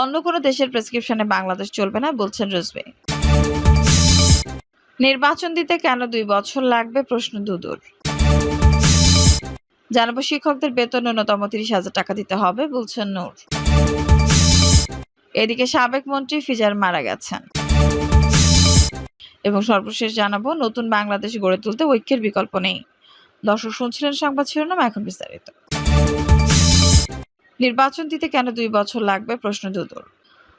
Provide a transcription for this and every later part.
অন্য কোনো দেশের প্রেসক্রিপশনে বাংলাদেশ চলবে না, বলছেন রুজবে নির্বাচন দিতে কেন দুই বছর লাগবে, প্রশ্ন দুদুর। জানাব শিক্ষকদের বেতন ন্যূনতম তিরিশ হাজার টাকা দিতে হবে, বলছেন নূর। এদিকে সাবেক মন্ত্রী ফিজার মারা গেছেন। এবং সর্বশেষ জানাব, নতুন বাংলাদেশ গড়ে তুলতে ঐক্যের বিকল্প নেই। দর্শক শুনছিলেন সংবাদ শিরোনাম, এখন বিস্তারিত। নির্বাচন দিতে কেন দুই বছর লাগবে? প্রশ্ন দুদুর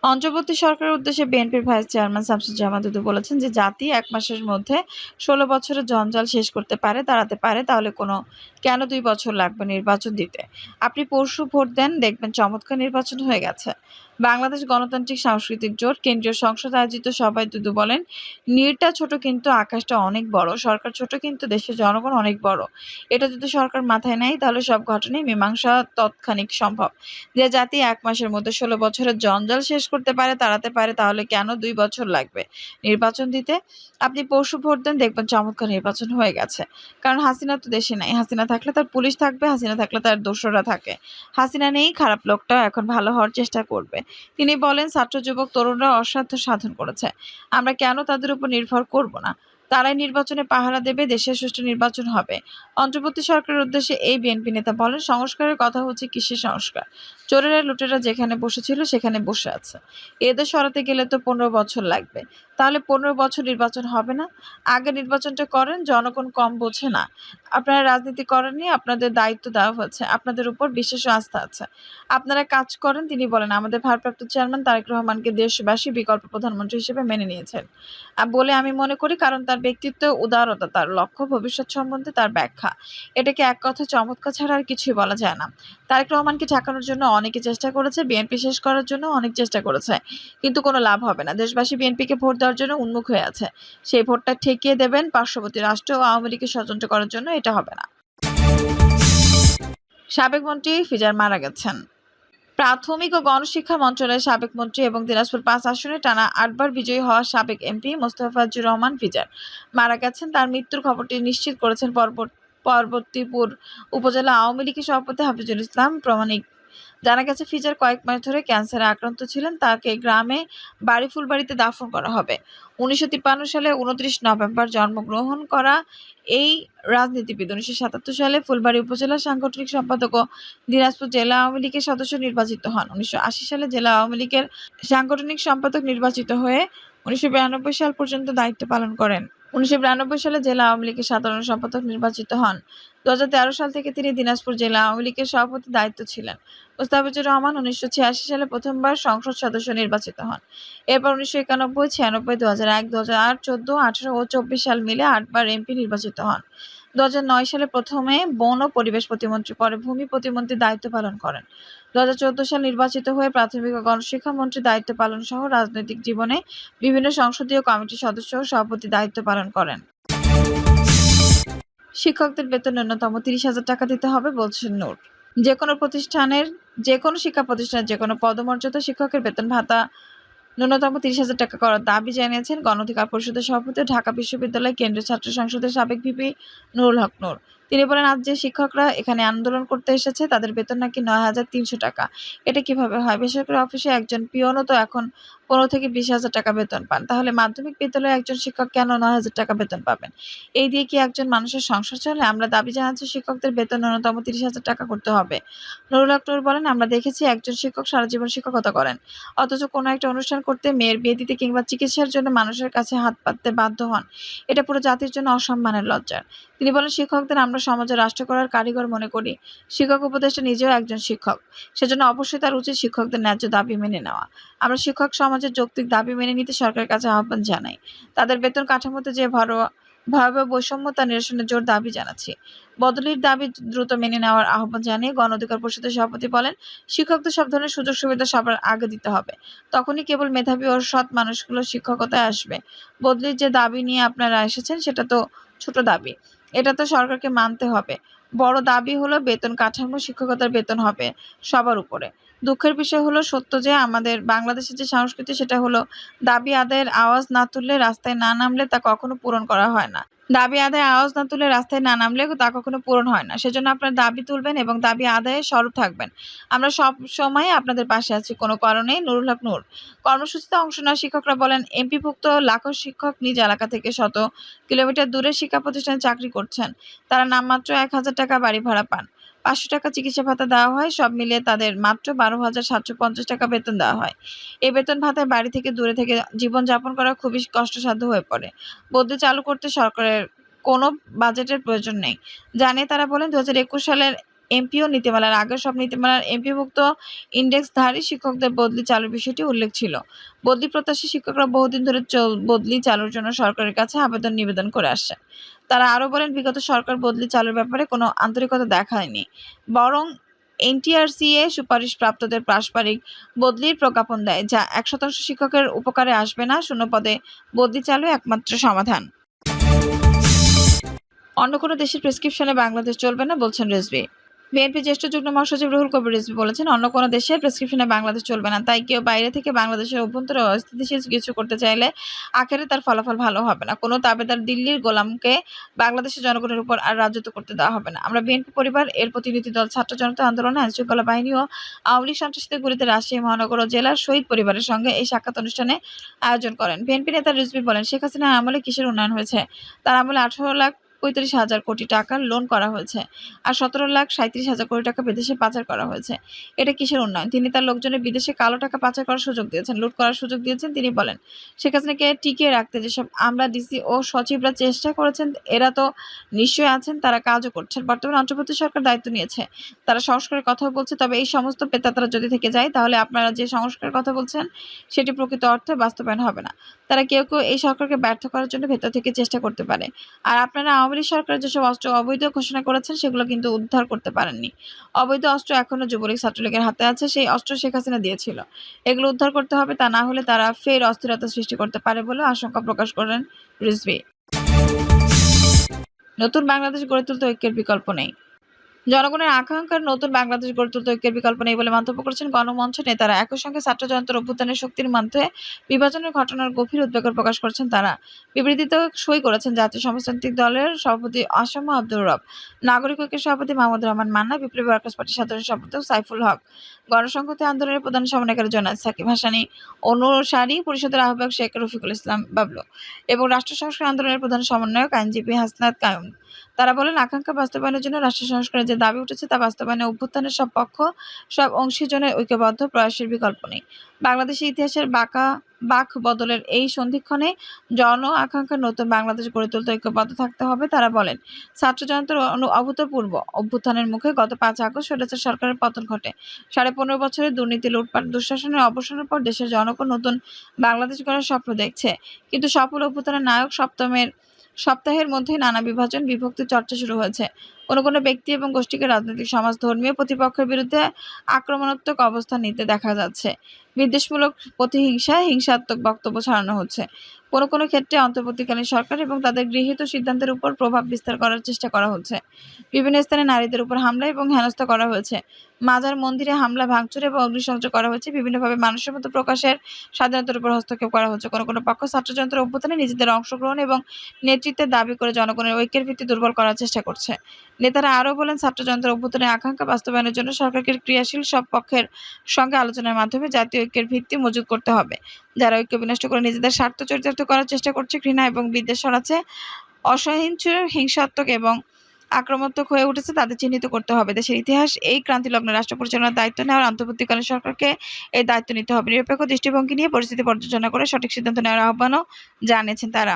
অন্তর্বর্তী সরকারের উদ্দেশ্যে বিএনপির ভাইস চেয়ারম্যান শামসুজ্জামান দুদু বলেছেন যে, জাতি এক মাসের মধ্যে ষোলো বছরের জঞ্জাল শেষ করতে পারে, দাঁড়াতে পারে, তাহলে কোনো কেন দুই বছর লাগবে নির্বাচন দিতে? আপনি পরশু ভোট দেন, দেখবেন চমৎকার নির্বাচন হয়ে গেছে। বাংলাদেশ গণতান্ত্রিক সাংস্কৃতিক জোট, কেন্দ্রীয় সংসদ আয়োজিত সভায় দুদু বলেন নীড়টা ছোট কিন্তু আকাশটা অনেক বড়, সরকার ছোট কিন্তু দেশের জনগণ অনেক বড়। এটা যদি সরকার মাথায় নেয়, তাহলে সব ঘটনাই মীমাংসা তৎক্ষণিক সম্ভব। যে জাতি এক মাসের মধ্যে ষোলো বছরের জঞ্জাল শেষ করতে পারে, তাড়াতে পারে, তাহলে কেন দুই বছর লাগবে নির্বাচন দিতে? আপনি পরশু ভোট দেন, দেখবেন চমৎকার নির্বাচন হয়ে গেছে। কারণ হাসিনা তো দেশে নাই, হাসিনা থাকলে তার পুলিশ থাকবে, হাসিনা থাকলে তার দোসররা থাকে। হাসিনা নেই, খারাপ লোকটাও এখন ভালো হওয়ার চেষ্টা করবে। তিনি বলেন, ছাত্র যুবক তরুণরা অসাধ্য সাধন করেছে। আমরা কেন তাদের উপর নির্ভর করব না? তারাই নির্বাচনে পাহারা দেবে, দেশের সুষ্ঠু নির্বাচন হবে। অন্তর্বর্তী সরকারের উদ্দেশ্যে এই বিএনপি নেতা বলেন, সংস্কারের কথা হচ্ছে কিসের সংস্কার। চোরেরা লুটেরা যেখানে বসেছিল, সেখানে বসে আছে। এদের সরাতে গেলে তো পনেরো বছর লাগবে। তাহলে পনেরো বছর নির্বাচন হবে না। আগে নির্বাচনটা করেন, জনগণ কম বোঝে না। আপনারা রাজনীতি করেননি, আপনাদের দায়িত্ব দেওয়া হয়েছে। আপনাদের উপর বিশেষ আস্থা আছে। আপনারা কাজ করেন, তিনি বলেন, আমাদের ভারপ্রাপ্ত চেয়ারম্যান তারেক রহমানকে দেশবাসী বিকল্প প্রধানমন্ত্রী হিসেবে মেনে নিয়েছেন। বলে আমি মনে করি, কারণ তার ব্যক্তিত্ব, উদারতা, তার লক্ষ্য, ভবিষ্যৎ সম্বন্ধে তার ব্যাখ্যা। এটাকে এক কথা চমৎকার ছাড়া আর কিছুই বলা যায় না। তারেক রহমানকে ঠেকানোর জন্য অনেকে চেষ্টা করেছে, বিএনপি শেষ করার জন্য অনেক চেষ্টা করেছে, কিন্তু কোনো লাভ হবে না। দেশবাসী বিএনপিকে ভোট দেওয়ার জন্য উন্মুখ হয়ে আছে। সেই ভোটটা ঠেকিয়ে দেবেন পার্শ্ববর্তী রাষ্ট্র ও আওয়ামী লীগকে ষড়যন্ত্র করার জন্য এটা হবে না। সাবেক মন্ত্রী ফিজার মারা গেছেন। প্রাথমিক ও গণশিক্ষা মন্ত্রণালয়ের সাবেক মন্ত্রী এবং দিনাজপুর পাঁচ আসনে টানা আটবার বিজয়ী হওয়া সাবেক এমপি মোস্তফাজুর রহমান ফিজার। মারা গেছেন, তার মৃত্যুর খবরটি নিশ্চিত করেছেন পরবর্তী পরবর্তীপুর উপজেলা আওয়ামী লীগের সভাপতি হাফিজুল ইসলাম, প্রমাণিক জানা গেছে, ফিজার কয়েক মাস ধরে ক্যান্সারে আক্রান্ত ছিলেন। তাকে গ্রামে বাড়ি ফুলবাড়িতে দাফন করা হবে। উনিশশো তিপ্পান্ন সালে উনত্রিশ নভেম্বর জন্মগ্রহণ করা এই রাজনীতিবিদ। উনিশশো সাতাত্তর সালে ফুলবাড়ি উপজেলা সাংগঠনিক সম্পাদক ও দিনাজপুর জেলা আওয়ামী লীগের সদস্য নির্বাচিত হন। উনিশশো আশি সালে জেলা আওয়ামী লীগের সাংগঠনিক সম্পাদক নির্বাচিত হয়ে উনিশশো বিরানব্বই সাল পর্যন্ত দায়িত্ব পালন করেন। উনিশশো বিরানব্বই সালে জেলা আওয়ামী লীগের সাধারণ সম্পাদক নির্বাচিত হন। দু হাজার তেরো সাল থেকে তিনি দিনাজপুর জেলা আওয়ামী লীগের সভাপতি দায়িত্ব ছিলেন। মোস্তাফিজুর রহমান উনিশশো ছিয়াশি সালে প্রথমবার সংসদ সদস্য নির্বাচিত হন। এরপর উনিশশো একানব্বই, ছিয়ানব্বই দু হাজার এক দু হাজার আট, চোদ্দ, আঠারো ও চব্বিশ সাল মিলে আটবার এমপি নির্বাচিত হন। দু হাজার নয় সালে প্রথমে বন ও পরিবেশ প্রতিমন্ত্রী, পরে ভূমি প্রতিমন্ত্রীর দায়িত্ব পালন করেন। দু হাজার চোদ্দ সাল নির্বাচিত হয়ে প্রাথমিক ও গণশিক্ষা মন্ত্রীর দায়িত্ব পালন সহ রাজনৈতিক জীবনে বিভিন্ন সংসদীয় কমিটির সদস্য ও সভাপতি দায়িত্ব পালন করেন। শিক্ষকদের বেতন ন্যূনতম তিরিশ হাজার টাকা দিতে হবে, বলছেন নূর। যে কোনো প্রতিষ্ঠানের, যে কোনো শিক্ষা প্রতিষ্ঠানের যে কোনো পদমর্যাদা শিক্ষকের বেতন ভাতা ন্যূনতম তিরিশ হাজার টাকা করার দাবি জানিয়েছেন গণ অধিকার পরিষদের সভাপতি ঢাকা বিশ্ববিদ্যালয় কেন্দ্রীয় ছাত্র সংসদের সাবেক ভিপি নুরুল হক নুর। তিনি বলেন, আজ যে শিক্ষকরা এখানে আন্দোলন করতে এসেছে, তাদের বেতন নাকি নয় হাজার তিনশো টাকা। এটা কীভাবে হয়? বেসরকারি অফিসে একজন পিয়নও তো এখন পনেরো থেকে বিশ হাজার টাকা বেতন পান। তাহলে মাধ্যমিক বিদ্যালয়ে একজন শিক্ষক কেন নয় হাজার টাকা বেতন পাবেন? এই দিয়ে কি একজন মানুষের সংসার চলে? আমরা দাবি জানাচ্ছি শিক্ষকদের বেতন ন্যূনতম তিরিশ হাজার টাকা করতে হবে। নুরুল হক নূর বলেন, আমরা দেখেছি একজন শিক্ষক সারা জীবন শিক্ষকতা করেন। অথচ কোনো একটা অনুষ্ঠান করতে, মেয়ের বিয়ে দিতে কিংবা চিকিৎসার জন্য মানুষের কাছে হাত পাততে বাধ্য হন। এটা পুরো জাতির জন্য অসম্মানের লজ্জার তিনি বলেন, শিক্ষকদের আমরা সমাজে রাষ্ট্র করার কারিগর মনে করি। শিক্ষক উপদেষ্টা নিজেও একজন শিক্ষক। সেজন্য অবশ্যই তার উচিত শিক্ষকদের ন্যায্য দাবি মেনে নেওয়া। আমরা শিক্ষক সমাজের যৌক্তিক দাবি মেনে নিতে সরকারের কাছে আহ্বান জানাই। তাদের বেতন কাঠামোতে যে ভয়াবহ বৈষম্য তা নিরসনের জোর দাবি জানাচ্ছি। বদলির দাবি দ্রুত মেনে নেওয়ার আহ্বান জানিয়ে গণ অধিকার পরিষদের সভাপতি বলেন শিক্ষকদের সব ধরনের সুযোগ সুবিধা সবার আগে দিতে হবে। তখনই কেবল মেধাবী ও সৎ মানুষগুলো শিক্ষকতায় আসবে। বদলির যে দাবি নিয়ে আপনারা এসেছেন সেটা তো ছোট দাবি। এটা তো সরকারকে মানতে হবে। বড় দাবি হলো বেতন কাঠামো শিক্ষকতার বেতন হবে সবার উপরে। দুঃখের বিষয় হলো সত্য যে আমাদের বাংলাদেশের যে সংস্কৃতি সেটা হলো দাবি আদায়ের আওয়াজ না তুললে রাস্তায় না নামলে তা কখনো পূরণ করা হয় না। দাবি আদায় আওয়াজ না তুলে রাস্তায় না নামলে তা কখনো পূরণ হয় না। সেজন্য আপনার দাবি তুলবেন এবং দাবি আদায়ে স্বরূপ থাকবেন। আমরা সব সময় আপনাদের পাশে আছি, কোনো কারণেই। নুরুল হক নূর। কর্মসূচিতে অংশ নেওয়া শিক্ষকরা বলেন, এমপিভুক্ত লাখো শিক্ষক নিজ এলাকা থেকে শত কিলোমিটার দূরে শিক্ষা প্রতিষ্ঠানে চাকরি করছেন। তারা নামমাত্র এক হাজার টাকা বাড়ি ভাড়া পান। পাঁচশো টাকা চিকিৎসা ভাতা দেওয়া হয়। সব মিলিয়ে তাদের মাত্র বারো হাজার সাতশো পঞ্চাশ টাকা বেতন দেওয়া হয়। এই বেতন ভাতায় বাড়ি থেকে দূরে থেকে জীবনযাপন করা খুবই কষ্টসাধ্য হয়ে পড়ে। বদলি চালু করতে সরকারের কোনো বাজেটের প্রয়োজন নেই। জানিয়ে তারা বলেন দু হাজার একুশ সালের এমপিও নীতিমালার আগে সব নীতিমালার এমপিভুক্ত ইন্ডেক্সধারী শিক্ষকদের বদলি চালুর বিষয়টি উল্লেখ ছিল। বদলি প্রত্যাশী শিক্ষকরা বহুদিন ধরে বদলি চালুর জন্য সরকারের কাছে আবেদন নিবেদন করে আসছে তারা আরও বলেন, বিগত সরকার বদলি চালুর ব্যাপারে কোনো আন্তরিকতা দেখায়নি। বরং এনটিআরসিএ সুপারিশপ্রাপ্তদের পারস্পরিক বদলির প্রজ্ঞাপন দেয়, যা এক শতাংশ শিক্ষকের উপকারে আসবে না। শূন্য পদে বদলি চালু একমাত্র সমাধান। অন্য কোনো দেশের প্রেসক্রিপশনে বাংলাদেশ চলবে না, বলছেন রেজভি। বিএনপি জ্যেষ্ঠ যুগ্ম মহাসচিব রুহুল কবির রিজভী বলেছেন, অন্য কোনো দেশের প্রেসক্রিপশনে বাংলাদেশ চলবে না। তাই কেউ বাইরে থেকে বাংলাদেশের অভ্যন্তরে অস্থিতিশীল কিছু করতে চাইলে আখেরে তার ফলাফল ভালো হবে না। কোনো তাবেদার দিল্লির গোলামকে বাংলাদেশের জনগণের উপর আর রাজত্ব করতে দেওয়া হবে না। আমরা বিএনপি পরিবার, এর প্রতিনিধি দল, ছাত্র জনতা আন্দোলনে, আইনশৃঙ্খলা বাহিনী ও আওয়ামী লীগ সন্ত্রাসীদের গুলিতে রাজশাহী, মহানগর ও জেলার শহীদ পরিবারের সঙ্গে এই সাক্ষাৎ অনুষ্ঠানে আয়োজন করেন। বিএনপি নেতা রিজভী বলেন, শেখ হাসিনার আমলে কিসের উন্নয়ন হয়েছে? তার আমলে আঠারো লাখ পঁয়ত্রিশ হাজার কোটি টাকার লোন করা হয়েছে আর সতেরো লাখ সাঁত্রিশ হাজার কোটি টাকা বিদেশে পাচার করা হয়েছে। এটা কিসের উন্নয়ন? তিনি তার লোকজনের বিদেশে কালো টাকা পাচার করার সুযোগ দিয়েছেন, লুট করার সুযোগ দিয়েছেন, তিনি বলেন হাসিনাকে টিকিয়ে রাখতে যেসব আমরা ডিসি ও সচিবরা চেষ্টা করেছেন, এরা তো নিশ্চয়ই আছেন, তারা কাজও করছেন। বর্তমানে অন্তর্বর্তী সরকার দায়িত্ব নিয়েছে, তারা সংস্কারের কথা বলছে, তবে এই সমস্ত পেতাতারা যদি থেকে যায়, তাহলে আপনারা যে সংস্কারের কথা বলছেন, সেটি প্রকৃত অর্থে বাস্তবায়ন হবে না। তারা কেউ কেউ এই সরকারকে ব্যর্থ করার জন্য ভেতর থেকে চেষ্টা করতে পারে। আর আপনারা আওয়ামী লীগ সরকার যেসব অস্ত্র অবৈধ ঘোষণা করেছেন, সেগুলো কিন্তু উদ্ধার করতে পারেননি। অবৈধ অস্ত্র এখনও যুবলীগ ছাত্রলীগের হাতে আছে, সেই অস্ত্র শেখ হাসিনা দিয়েছিল। এগুলো উদ্ধার করতে হবে, তা না হলে তারা ফের অস্থিরতা সৃষ্টি করতে পারে বলে আশঙ্কা প্রকাশ করেন রিজভি। নতুন বাংলাদেশ গড়ে তুলতে ঐক্যের বিকল্প নেই। জনগণের আকাঙ্ক্ষার নতুন বাংলাদেশ গড়ে তুলতে ঐক্যের বিকল্প নেই বলে মন্তব্য করেছেন গণমঞ্চ নেতারা। একই সঙ্গে ছাত্র জনতার অভ্যুত্থানের শক্তির মধ্যে বিভাজনের ঘটনার গভীর উদ্বেগ প্রকাশ করেছেন তারা। বিবৃতিতে সই করেছেন জাতীয় সমাজতান্ত্রিক দলের সভাপতি আসাম আব্দুর রব। নাগরিক ঐক্যের সভাপতি মাহমুদ রহমান মান্না, বিপ্লবী ওয়ার্কার্স পার্টির সাধারণ সম্পাদক সাইফুল হক, গণসংহতি আন্দোলনের প্রধান সমন্বয়কারী জোনাস সাকিব হাসানি, অনুসারী পরিষদের আহ্বায়ক শেখ রফিকুল ইসলাম বাবলু এবং রাষ্ট্র সংস্কার আন্দোলনের প্রধান সমন্বয়ক আইনজীবী হাসনাত কায়ুম। তারা বলেন, আকাঙ্ক্ষা বাস্তবায়নের জন্য রাষ্ট্র সংস্কারের যে দাবি উঠেছে তা বাস্তবায়নে অভ্যুত্থানের সব পক্ষ, সব অংশীজনের ঐক্যবদ্ধ প্রয়াসের বিকল্প নেই। বাংলাদেশের ইতিহাসের বাঁকা, বাক বদলের এই সন্ধিক্ষণে জন আকাঙ্ক্ষার নতুন বাংলাদেশ গড়ে তুলতে ঐক্যবদ্ধ থাকতে হবে, তারা বলেন। ছাত্র জনতার অভূতপূর্ব অভ্যুত্থানের মুখে গত পাঁচ আগস্ট স্বৈরাচার সরকারের পতন ঘটে। সাড়ে পনেরো বছরের দুর্নীতি, লুটপাট, দুঃশাসনের অবসানের পর দেশের জনগণ নতুন বাংলাদেশ গড়ার স্বপ্ন দেখছে। কিন্তু সফল অভ্যুত্থানের নায়ক সপ্তমের, সপ্তাহের মধ্যে নানা বিভাজন, বিভক্তি চর্চা শুরু হয়েছে। কোনো কোনো ব্যক্তি এবং গোষ্ঠীকে রাজনৈতিক সমাজ ধর্মীয় প্রতিপক্ষের বিরুদ্ধে আক্রমণাত্মক অবস্থান নিতে দেখা যাচ্ছে। বিদ্বেষমূলক প্রতিহিংসা, হিংসাত্মক বক্তব্য ছড়ানো হচ্ছে। কোনো কোনো ক্ষেত্রে অন্তর্বর্তীকালীন সরকার এবং তাদের গৃহীত সিদ্ধান্তের উপর প্রভাব বিস্তার করার চেষ্টা করা হচ্ছে। বিভিন্ন স্থানে নারীদের উপর হামলা এবং হেনস্থা করা হয়েছে। মাজার মন্দিরে হামলা, ভাঙচুর এবং অগ্নিসংযোগ করা হয়েছে। বিভিন্নভাবে মানুষের মতো প্রকাশের স্বাধীনতার উপর হস্তক্ষেপ করা হচ্ছে। কোনো কোনো পক্ষ ছাত্রযন্ত্রের অভ্যুত্থানে নিজেদের অংশগ্রহণ এবং নেতৃত্বের দাবি করে জনগণের ঐক্যের ভিত্তি দুর্বল করার চেষ্টা করছে। নেতারা আরও বলেন ছাত্রযন্ত্রের অভ্যুত্থানের আকাঙ্ক্ষা বাস্তবায়নের জন্য সরকারকে ক্রিয়াশীল সব পক্ষের সঙ্গে আলোচনার মাধ্যমে জাতীয় ঐক্যের ভিত্তি মজুত করতে হবে। যারা ঐক্য বিনষ্ট করে নিজেদের স্বার্থ চরিতার্থ করার চেষ্টা করছে, ঘৃণা এবং বিদ্বেষ ছড়াচ্ছে, অসহিংস, হিংসাত্মক এবং আক্রমণাত্মক হয়ে উঠেছে তাদের চিহ্নিত করতে হবে। দেশের ইতিহাস এই ক্রান্তিলগ্ন রাষ্ট্র পরিচালনার দায়িত্ব নেওয়ার অন্তর্বর্তীকালীন সরকারকে এই দায়িত্ব নিতে হবে। নিরপেক্ষ দৃষ্টিভঙ্গি নিয়ে পরিস্থিতি পর্যালোচনা করে সঠিক সিদ্ধান্ত নেওয়ার আহ্বানও জানিয়েছেন তারা।